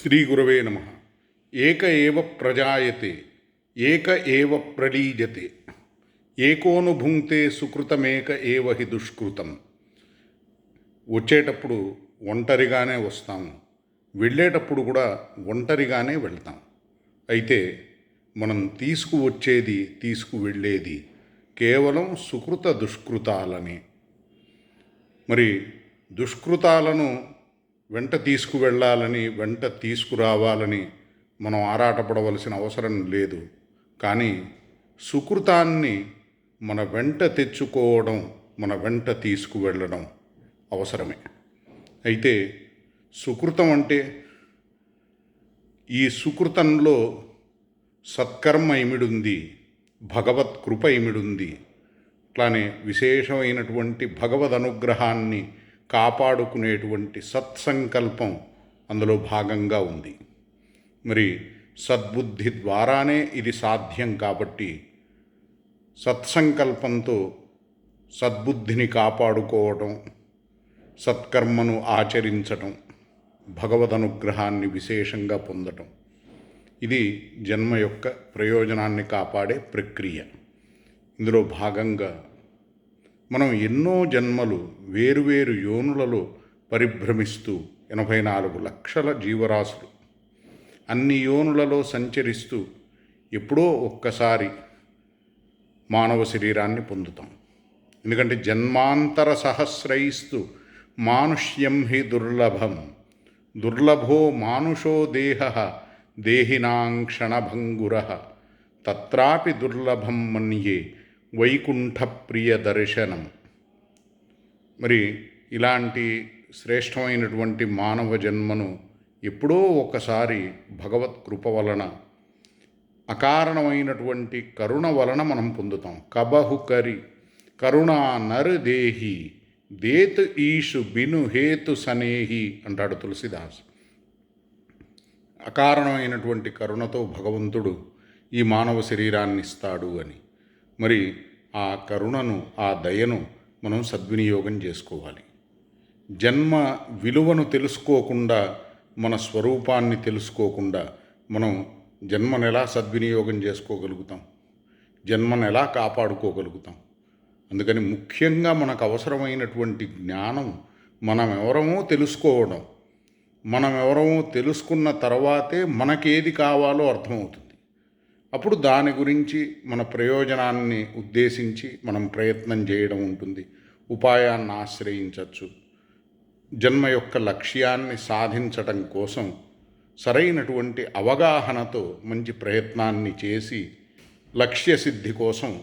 శ్రీ గురవే నమ. ఏక ఏవ ప్రజాయతే ఏక ఏవ ప్రలీజతే ఏకోనుభుంక్తే సుకృతమేక ఏవ హి దుష్కృతం. వచ్చేటప్పుడు ఒంటరిగానే వస్తాము వెళ్ళేటప్పుడు కూడా ఒంటరిగానే వెళ్తాం. అయితే మనం తీసుకువచ్చేది తీసుకువెళ్ళేది కేవలం సుకృత దుష్కృతాలని. మరి దుష్కృతాలను వెంట తీసుకువెళ్ళాలని వెంట తీసుకురావాలని మనం ఆరాటపడవలసిన అవసరం లేదు. కానీ సుకృతాన్ని మన వెంట తెచ్చుకోవడం మన వెంట తీసుకువెళ్ళడం అవసరమే. అయితే సుకృతం అంటే ఈ సుకృతంలో సత్కర్మ ఇమిడుంది భగవత్ కృప ఇమిడుంది. అట్లానే విశేషమైనటువంటి భగవద్ అనుగ్రహాన్ని కాపాడుకునేటువంటి సత్సంకల్పం అందులో భాగంగా ఉంది. మరి సద్బుద్ధి ద్వారానే ఇది సాధ్యం కాబట్టి సత్సంకల్పంతో సద్బుద్ధిని కాపాడుకోవటం సత్కర్మను ఆచరించటం భగవద్ అనుగ్రహాన్ని విశేషంగా పొందటం ఇది జన్మ యొక్క ప్రయోజనాన్ని కాపాడే ప్రక్రియ. ఇందులో భాగంగా మనం ఎన్నో జన్మలు వేరువేరు యోనులలో పరిభ్రమిస్తూ ఎనభై నాలుగు లక్షల జీవరాశులు. అన్ని యోనులలో సంచరిస్తూ ఎప్పుడో ఒక్కసారి మానవ శరీరాన్ని పొందుతాం. ఎందుకంటే జన్మాంతర సహస్రైస్తు మానుష్యం హి దుర్లభం. దుర్లభో మానుషో దేహ దేహినాం క్షణభంగుర. తత్రాపి దుర్లభం మన్యే వైకుంఠ ప్రియ దర్శనం మరి ఇలాంటి శ్రేష్టమైనటువంటి మానవ జన్మను ఎప్పుడో ఒకసారి భగవత్ కృప వలన అకారణమైనటువంటి కరుణ వలన మనం పొందుతాం. కబహు కరి కరుణా నరు దేహి దేతు ఈషు బిను హేతు సనేహి అంటాడు తులసిదాస్. అకారణమైనటువంటి కరుణతో భగవంతుడు ఈ మానవ శరీరాన్ని ఇస్తాడు అని. మరి ఆ కరుణను ఆ దయను మనం సద్వినియోగం చేసుకోవాలి. జన్మ విలువను తెలుసుకోకుండా మన స్వరూపాన్ని తెలుసుకోకుండా మనం జన్మను ఎలా సద్వినియోగం చేసుకోగలుగుతాం? జన్మను ఎలా కాపాడుకోగలుగుతాం? అందుకని ముఖ్యంగా మనకు అవసరమైనటువంటి జ్ఞానం మనం ఎవరమో తెలుసుకోవడం మనం ఎవరమో తెలుసుకున్న తర్వాతే మనకేది కావాలో అర్థమవుతుంది. అప్పుడు దాని గురించి మన ప్రయోజనాన్ని ఉద్దేశించి మనం ప్రయత్నం చేయడం ఉంటుంది. ఉపాయాన్ని ఆశ్రయించవచ్చు జన్మ యొక్క లక్ష్యాన్ని సాధించటం కోసం సరైనటువంటి అవగాహనతో మంచి ప్రయత్నాన్ని చేసి లక్ష్య సిద్ధి కోసం